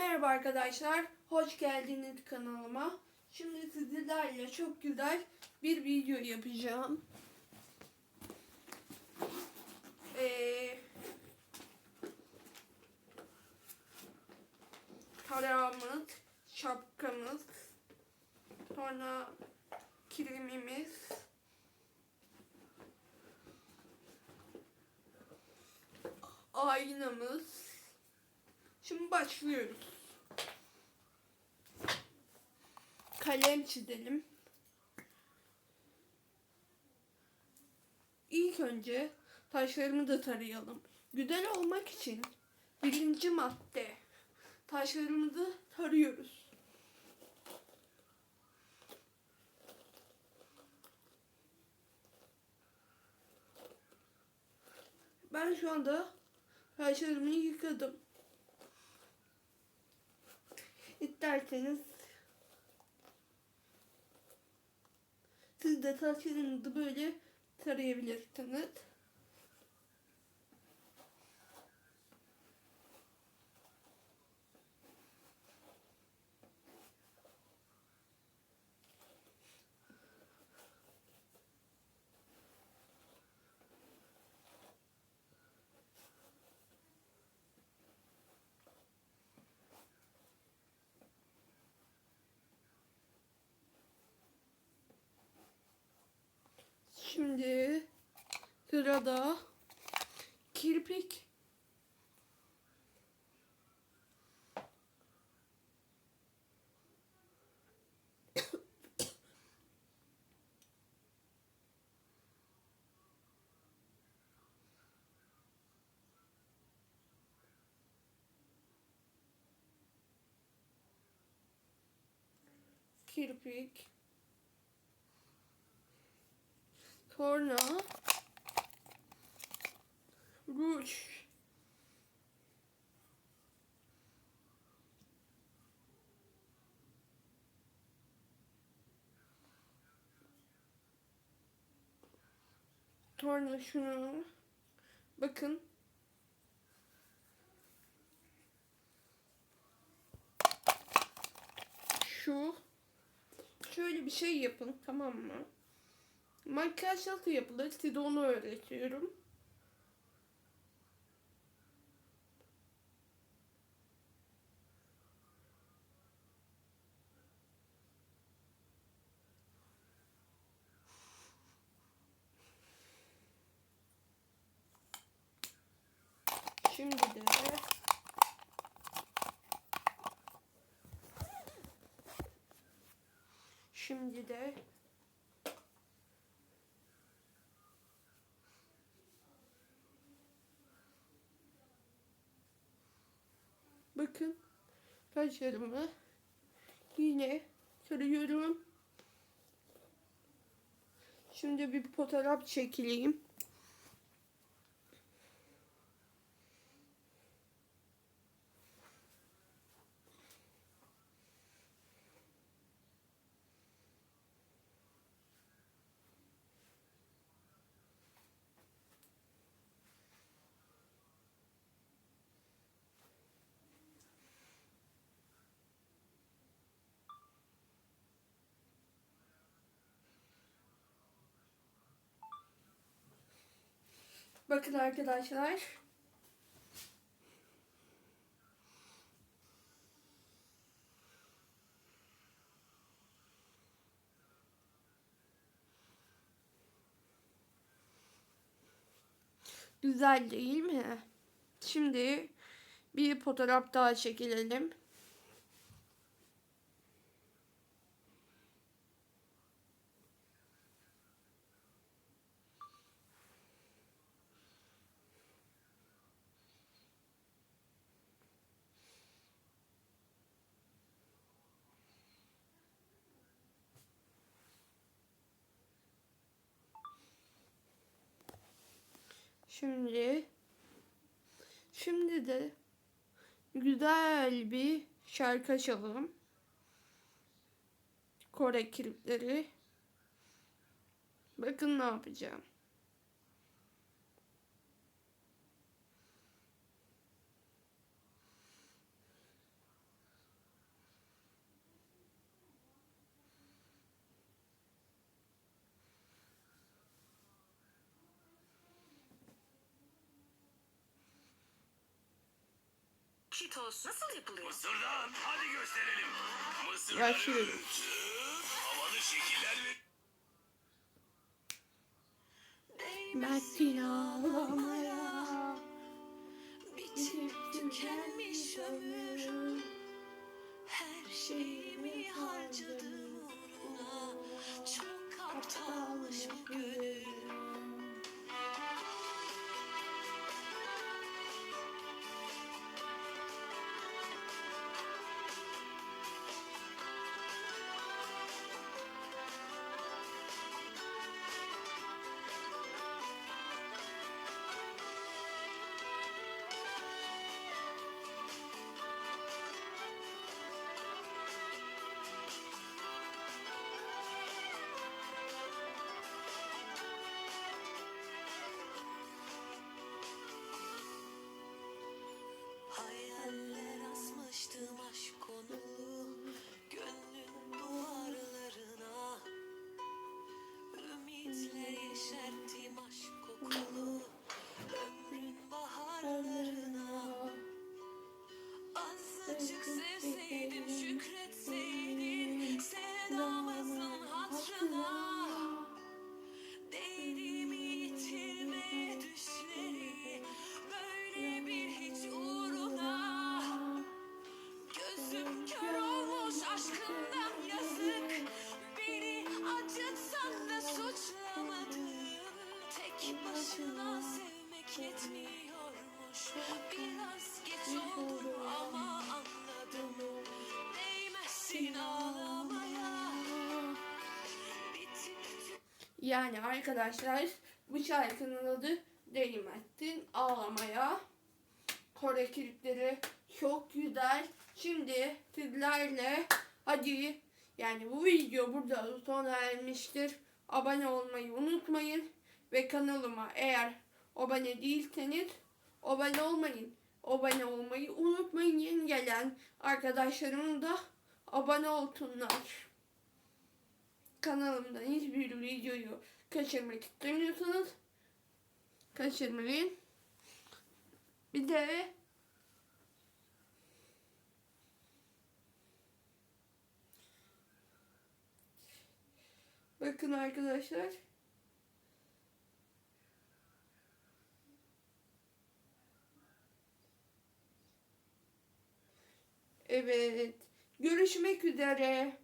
Merhaba arkadaşlar, hoş geldiniz kanalıma. Şimdi sizlerle çok güzel bir video yapacağım. Ee, tarağımız, şapkamız, sonra kilimimiz, aynamız. Şimdi başlıyoruz. Kalem çizelim. İlk önce taşlarımı da tarayalım. Güzel olmak için birinci madde taşlarımızı tarıyoruz. Ben şu anda taşlarımı yıkadım. İsterseniz siz de saçlarınızı böyle tarayabilirsiniz. Şimdi sırada kirpik. Kirpik. Sonra ruj. Sonra şunu bakın. Şu şöyle bir şey yapın tamam mı? Makyaj nasıl yapılır size onu öğretiyorum. Şimdi de Şimdi de Bakın saçlarımı yine sarıyorum. Şimdi bir fotoğraf çekileyim. Bakın arkadaşlar. Güzel değil mi? Şimdi bir fotoğraf daha çekilelim. Şimdi şimdi de güzel bir şarkı açalım. Kore klipleri. Bakın ne yapacağım. Cheetos nasıl yapılıyor? Mısır'dan hadi gösterelim. Başlıyorum. öğütüp havalı şekiller ve Mert'in ağlamaya Bitip tükenmiş ömrüm Her şeyimi Yani arkadaşlar bu şarkının adı Değmezsin Ağlamaya. Kore klipleri çok güzel. Şimdi sizlerle hadi yani bu video burada sona ermiştir. Abone olmayı unutmayın. Ve kanalıma eğer abone değilseniz abone olmayın. Abone olmayı unutmayın. Yeni gelen arkadaşlarım da abone olsunlar kanalımdan hiçbir videoyu kaçırmak istemiyorsanız kaçırmayın. Bir de bakın arkadaşlar Evet. Görüşmek üzere.